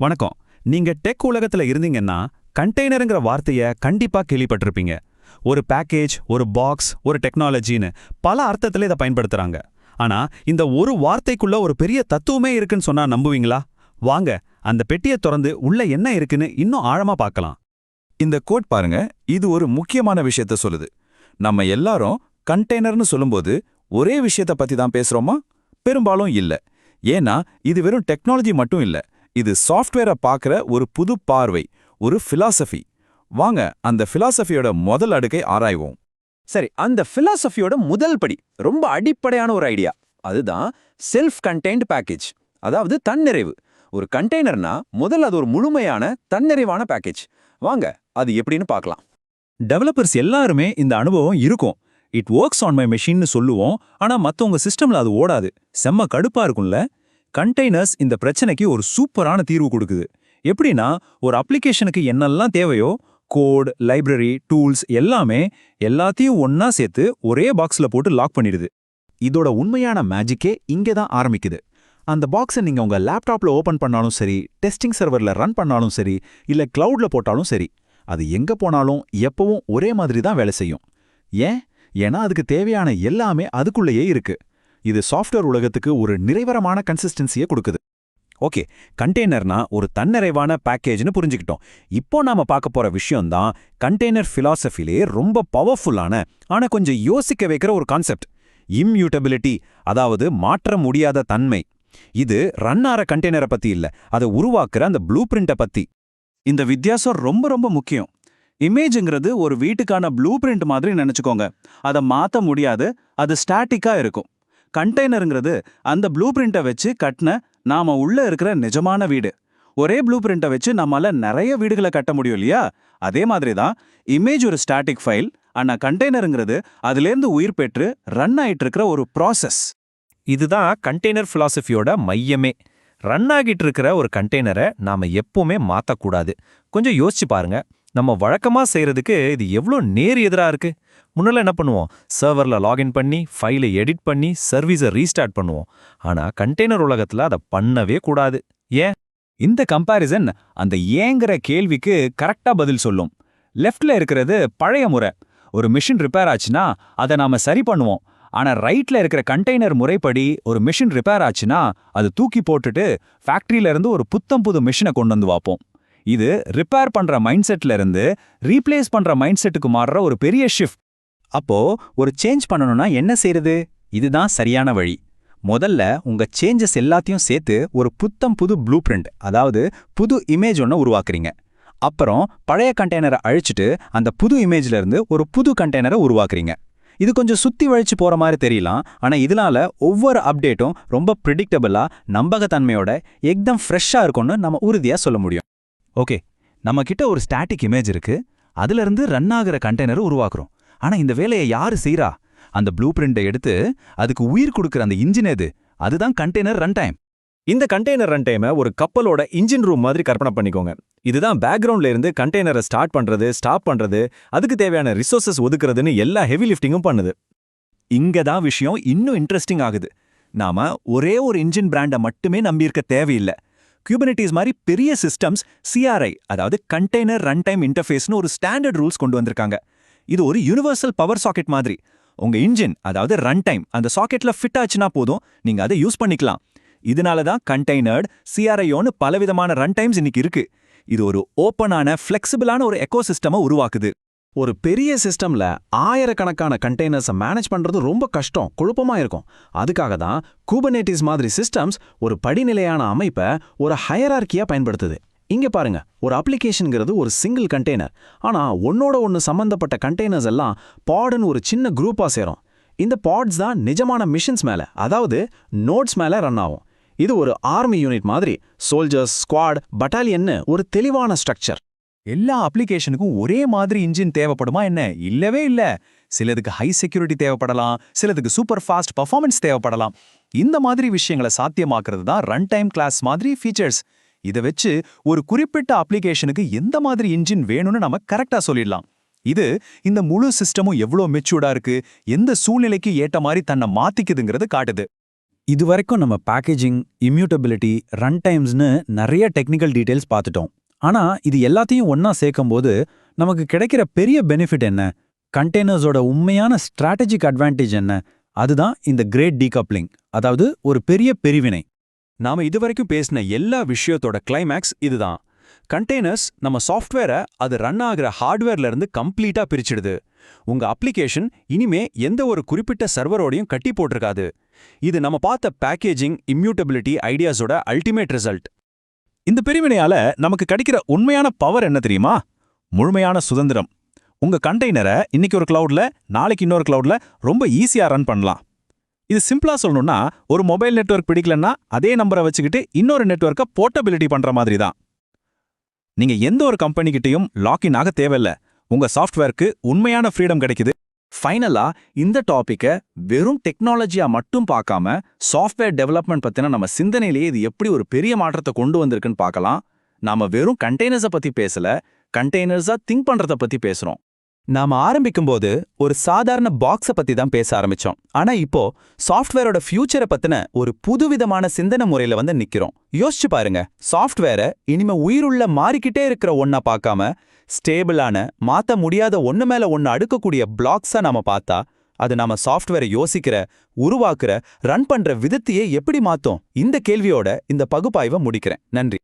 வணக்கம். நீங்க டெக் உலகத்துல இருந்தீங்கன்னா கண்டெய்னருங்கிற வார்த்தைய கண்டிப்பா கேள்விப்பட்டிருப்பீங்க. ஒரு பேக்கேஜ் ஒரு பாக்ஸ் ஒரு டெக்னாலஜின்னு பல அர்த்தத்துல இதை பயன்படுத்துறாங்க. ஆனா இந்த ஒரு வார்த்தைக்குள்ள ஒரு பெரிய தத்துவமே இருக்குன்னு சொன்னா நம்புவீங்களா? வாங்க அந்த பெட்டியை திறந்து உள்ள என்ன இருக்குன்னு இன்னும் ஆழமா பார்க்கலாம். இந்த கோட் பாருங்க இது ஒரு முக்கியமான விஷயத்த சொல்லுது. நம்ம எல்லாரும் கண்டெய்னர்னு சொல்லும்போது ஒரே விஷயத்த பத்தி தான் பேசுறோமா? பெரும்பாலும் இல்ல. ஏன்னா இது வெறும் டெக்னாலஜி மட்டும் இல்ல. இது சாஃப்ட்வேரை பார்க்குற ஒரு புது பார்வை ஒரு ஃபிலாசபி வாங்க அந்த ஃபிலாசபியோட முதல் அடுக்கை ஆராய்வோம். சரி அந்த ஃபிலாசபியோட முதல் படி ரொம்ப அடிப்படையான ஒரு ஐடியா அதுதான் செல்ஃப் கண்டெய்ன்ட் பேக்கேஜ் அதாவது தன்னிறைவு. ஒரு கண்டெய்னர்னா முதல்ல அது ஒரு முழுமையான தன்னிறைவான பேக்கேஜ் வாங்க அது எப்படின்னு பார்க்கலாம். டெவலப்பர்ஸ் எல்லாருமே இந்த அனுபவம் இருக்கும். இட் ஒர்க்ஸ் ஆன் மை மெஷின்னு சொல்லுவோம் ஆனா மத்தவங்க சிஸ்டம்ல அது ஓடாது. செம்ம கடுப்பா இருக்கும்ல. கண்டெய்னர்ஸ் இந்த பிரச்சனைக்கு ஒரு சூப்பரான தீர்வு கொடுக்குது. எப்படின்னா ஒரு அப்ளிகேஷனுக்கு என்னெல்லாம் தேவையோ கோட் லைப்ரரி டூல்ஸ் எல்லாமே எல்லாத்தையும் ஒன்னா சேர்த்து ஒரே பாக்ஸ்ல போட்டு லாக் பண்ணிடுது. இதோட உண்மையான மேஜிக்கே இங்கே தான் ஆரம்பிக்குது. அந்த பாக்ஸை நீங்க உங்க லேப்டாப்ல ஓபன் பண்ணாலும் சரி டெஸ்டிங் சர்வர்ல ரன் பண்ணாலும் சரி இல்ல கிளவுட்ல போட்டாலும் சரி அது எங்க போனாலும் எப்பவும் ஒரே மாதிரி தான் வேலை செய்யும். ஏன்? ஏன்னா அதுக்கு தேவையான எல்லாமே அதுக்குள்ளேயே இருக்கு. இது சாஃப்ட்வேர் உலகத்துக்கு ஒரு நிறைவரமான கன்சிஸ்டன்சியை கொடுக்குது. ஓகே கண்டெய்னர்னா ஒரு தன்னிறைவான பேக்கேஜ்னு புரிஞ்சுக்கிட்டோம். இப்போ நாம பார்க்க போற விஷயம் தான் கண்டெய்னர் பிலாசபிலே ரொம்ப பவர்ஃபுல்லான ஆனா கொஞ்சம் யோசிக்க வைக்கிற ஒரு கான்செப்ட் இம்யூட்டபிலிட்டி அதாவது மாற்ற முடியாத தன்மை. இது ரன் ஆற கண்டெய்னரை பத்தி இல்ல அதை உருவாக்குற அந்த ப்ளூ பிரிண்ட்டை பத்தி. இந்த வித்தியாசம் ரொம்ப ரொம்ப முக்கியம். இமேஜுங்கிறது ஒரு வீட்டுக்கான ப்ளூ பிரிண்ட் மாதிரி நினைச்சுக்கோங்க. அதை மாத்த முடியாது அது ஸ்டாட்டிக்கா இருக்கும். கண்டெய்னருங்கிறது அந்த ப்ளூ பிரிண்ட்டை வச்சு கட்டின நாம உள்ள இருக்கிற நிஜமான வீடு. ஒரே ப்ளூ பிரிண்ட்டை வச்சு நம்மால நிறைய வீடுகளை கட்ட முடியும் இல்லையா? அதே மாதிரி தான் இமேஜ் ஒரு ஸ்டாட்டிக் ஃபைல் ஆனா கண்டெய்னருங்கிறது அதுலேருந்து உயிர் பெற்று ரன் ஆயிட்டு இருக்கிற ஒரு ப்ராசஸ் இதுதான் கண்டெய்னர் ஃபிலாசபியோட மையமே. ரன் ஆகிட்டு இருக்கிற ஒரு கண்டெய்னரை நாம எப்பவுமே மாத்தக்கூடாது. கொஞ்சம் யோசிச்சு பாருங்க. நம்ம வழக்கமா செய்யறதுக்கு இது எவ்வளோ நேர் எதிரா இருக்கு? முன்னெல்லாம் என்ன பண்ணுவோம்? சர்வர்ல லாகின் பண்ணி ஃபைலை எடிட் பண்ணி சர்வீஸை ரீஸ்டார்ட் பண்ணுவோம். ஆனா கண்டெய்னர் உலகத்துல அதை பண்ணவே கூடாது. ஏன்? இந்த கம்பாரிசன் அந்த ஏங்கிற கேள்விக்கு கரெக்டா பதில் சொல்லும். லெஃப்ட்ல இருக்கிறது பழைய முறை. ஒரு மிஷின் ரிப்பேர் ஆச்சுன்னா அதை நாம சரி பண்ணுவோம். ஆனா ரைட்ல இருக்கிற கண்டெய்னர் முறைப்படி ஒரு மிஷின் ரிப்பேர் ஆச்சுன்னா அது தூக்கி போட்டுட்டு ஃபேக்ட்ரியிலேருந்து ஒரு புத்தம் புது மிஷினை கொண்டு வந்து வைப்போம். இது ரிப்பேர் பண்ற மைண்ட் செட்ல இருந்து ரீப்ளேஸ் பண்ற மைண்ட் செட்டுக்கு மாறுற ஒரு பெரிய ஷிஃப்ட் அப்போ ஒரு சேஞ்ச் பண்ணணும்னா என்ன செய்யறது இதுதான் சரியான வழி. முதல்ல உங்க சேஞ்சஸ் எல்லாத்தையும் சேர்த்து ஒரு புத்தம் புது ப்ளூ பிரிண்ட் அதாவது புது இமேஜ் ஒன்று உருவாக்குறீங்க. அப்புறம் பழைய கண்டெய்னரை அழிச்சிட்டு அந்த புது இமேஜ்ல இருந்து ஒரு புது கண்டெய்னரை உருவாக்குறீங்க. இது கொஞ்சம் சுத்தி வழிச்சு போற மாதிரி தெரியலாம் ஆனா இதனால ஒவ்வொரு அப்டேட்டும் ரொம்ப ப்ரிடிக்டபிளா நம்பகத்தன்மையோட எக்தம் ஃப்ரெஷ்ஷா இருக்கும்னு நம்ம உறுதியா சொல்ல முடியும். ஓகே நம்ம கிட்ட ஒரு ஸ்டாட்டிக் இமேஜ் இருக்கு. அதுல இருந்து ரன் ஆகுற கண்டெய்னரை உருவாக்குறோம். ஆனா இந்த வேலையை யாரு செய்றா? அந்த ப்ளூ பிரிண்டை எடுத்து அதுக்கு உயிர் கொடுக்கிற அந்த இன்ஜின் எது? அதுதான் கண்டெய்னர் ரன் டைம் இந்த கண்டெய்னர் ரன் டைமை ஒரு கப்பலோட இன்ஜின் ரூம் மாதிரி கற்பனை பண்ணிக்கோங்க. இதுதான் பேக்ரவுண்ட்ல இருந்து கண்டெய்னரை ஸ்டார்ட் பண்றது ஸ்டாப் பண்றது அதுக்கு தேவையான ரிசோர்சஸ் ஒதுக்குறதுன்னு எல்லா ஹெவி லிஃப்டிங்கும் பண்ணுது. இங்க தான் விஷயம் இன்னும் இன்ட்ரெஸ்டிங் ஆகுது. நாம ஒரே ஒரு இன்ஜின் பிராண்டை மட்டுமே நம்பியிருக்க தேவையில்லை. கியூபனிட்டிஸ் மாதிரி பெரிய சிஸ்டம்ஸ் சிஆர்ஐ அதாவது கண்டெய்னர் ரன் டைம் இன்டர்ஃபேஸ்னு ஒரு ஸ்டாண்டர்ட் ரூல்ஸ் கொண்டு வந்திருக்காங்க. இது ஒரு யூனிவர்சல் பவர் சாக்கெட் மாதிரி. உங்க இன்ஜின் அதாவது ரன் டைம் அந்த சாக்கெட்ல ஃபிட் ஆச்சுன்னா போதும் நீங்க அதை யூஸ் பண்ணிக்கலாம். இதனால தான் கண்டெய்னர்ட் சிஆர்ஐயோன்னு பலவிதமான ரன் டைம்ஸ் இன்னைக்கு இருக்கு. இது ஒரு ஓப்பனான ஃப்ளெக்சிபிளான ஒரு எக்கோசிஸ்டமை உருவாக்குது. ஒரு பெரிய சிஸ்டம்ல ஆயிரக்கணக்கான கண்டெய்னர்ஸை மேனேஜ் பண்றது ரொம்ப கஷ்டம் குழப்பமா இருக்கும். அதுக்காக தான் கூபனேட்டிஸ் மாதிரி சிஸ்டம்ஸ் ஒரு படிநிலையான அமைப்பை ஒரு ஹயரார்க்கியா பயன்படுத்துது. இங்க பாருங்க ஒரு அப்ளிகேஷனுங்கிறது ஒரு சிங்கிள் கண்டெய்னர் ஆனா ஒன்னோட ஒன்னு சம்பந்தப்பட்ட கண்டெய்னர்ஸ் எல்லாம் பாடுன்னு ஒரு சின்ன குரூப்பா சேரும். இந்த பாட்ஸ் தான் நிஜமான மிஷன்ஸ் மேல அதாவது நோட்ஸ் மேல ரன் ஆகும். இது ஒரு ஆர்மி யூனிட் மாதிரி சோல்ஜர்ஸ் ஸ்குவாட் பட்டாலியன்னு ஒரு தெளிவான ஸ்ட்ரக்சர் எல்லா அப்ளிகேஷனுக்கும் ஒரே மாதிரி இன்ஜின் தேவைப்படுமா என்ன? இல்லவே இல்ல. சிலதுக்கு ஹை செக்யூரிட்டி தேவைப்படலாம் சிலதுக்கு சூப்பர் ஃபாஸ்ட் பர்ஃபார்மன்ஸ் தேவைப்படலாம். இந்த மாதிரி விஷயங்களை சாத்தியமாக்குறது தான் ரன் டைம் கிளாஸ் மாதிரி ஃபீச்சர்ஸ் இதை வச்சு ஒரு குறிப்பிட்ட அப்ளிகேஷனுக்கு எந்த மாதிரி இன்ஜின் வேணும்னு நம்ம கரெக்டா சொல்லிடலாம். இது இந்த முழு சிஸ்டமும் எவ்வளோ மெச்சூர்டா இருக்கு எந்த சூழ்நிலைக்கு ஏற்ற மாதிரி தன்னை மாத்திக்குதுங்கிறது காட்டுது. இதுவரைக்கும் நம்ம பேக்கேஜிங் இம்யூட்டபிலிட்டி ரன் டைம்ஸ்னு நிறைய டெக்னிக்கல் டீடைல்ஸ் பார்த்துட்டோம். ஆனா இது எல்லாத்தையும் ஒன்னா சேர்க்கும்போது நமக்கு கிடைக்கிற பெரிய பெனிஃபிட் என்ன? கண்டெய்னர்ஸோட உண்மையான ஸ்ட்ராட்டஜிக் அட்வான்டேஜ் என்ன? அதுதான் இந்த கிரேட் டீகப்ளிங் அதாவது ஒரு பெரிய பிரிவினை. நாம இதுவரைக்கும் பேசின எல்லா விஷயத்தோட கிளைமேக்ஸ் இதுதான். கண்டெய்னர்ஸ் நம்ம சாஃப்ட்வேரை அது ரன் ஆகுற ஹார்ட்வேர்ல இருந்து கம்ப்ளீட்டா பிரிச்சிடுது. உங்க அப்ளிகேஷன் இனிமே எந்த ஒரு குறிப்பிட்ட சர்வரோடையும் கட்டி போட்டிருக்காது. இது நம்ம பார்த்த பேக்கேஜிங் இம்யூட்டபிலிட்டி ஐடியாஸோட அல்டிமேட் ரிசல்ட் இந்த பிரிவினையால நமக்கு கிடைக்கிற உண்மையான பவர் என்ன தெரியுமா? முழுமையான சுதந்திரம். உங்க கண்டெய்னரை இன்னைக்கு ஒரு கிளவுட்ல நாளைக்கு இன்னொரு கிளவுட்ல ரொம்ப ஈஸியா ரன் பண்ணலாம். இது சிம்பிளா சொல்லணும்னா ஒரு மொபைல் நெட்வொர்க் பிடிக்கலன்னா அதே நம்பரை வச்சுக்கிட்டு இன்னொரு நெட்ஒர்க்கை போர்ட்டபிலிட்டி பண்ற மாதிரி தான். நீங்க எந்த ஒரு கம்பெனிகிட்டயும் லாக்இன் ஆக தேவையில்ல. உங்க சாஃப்ட்வேருக்கு உண்மையான ஃப்ரீடம் கிடைக்குது. ஃபைனலா இந்த டாப்பிக்கை வெறும் டெக்னாலஜியா மட்டும் பார்க்காம சாஃப்ட்வேர் டெவலப்மெண்ட் பத்தின நம்ம சிந்தனையிலேயே இது எப்படி ஒரு பெரிய மாற்றத்தை கொண்டு வந்திருக்குன்னு பார்க்கலாம். நாம வெறும் கண்டெய்னர்ஸை பத்தி பேசல கண்டெய்னர்ஸா திங்க் பண்றத பத்தி பேசுறோம். நாம ஆரம்பிக்கும்போது ஒரு சாதாரண பாக்ஸ பத்தி தான் பேச ஆரம்பிச்சோம். ஆனா இப்போ சாஃப்ட்வேரோட ஃபியூச்சரை பத்தின ஒரு புதுவிதமான சிந்தனை முறையில வந்து நிக்கிறோம். யோசிச்சு பாருங்க சாஃப்ட்வேரை இனிமே உயிருள்ள மாறிக்கிட்டே இருக்கிற ஒன்னா பார்க்காம ஸ்டேபிளான மாத்த முடியாத ஒன்று மேல ஒன்று அடுக்கக்கூடிய பிளாக்ஸா நாம பார்த்தா அது நாம சாஃப்ட்வேரை யோசிக்கிற உருவாக்குற ரன் பண்ற விதத்தையே எப்படி மாத்தோம்? இந்த கேள்வியோட இந்த பகுப்பாய்வை முடிக்கிறேன். நன்றி.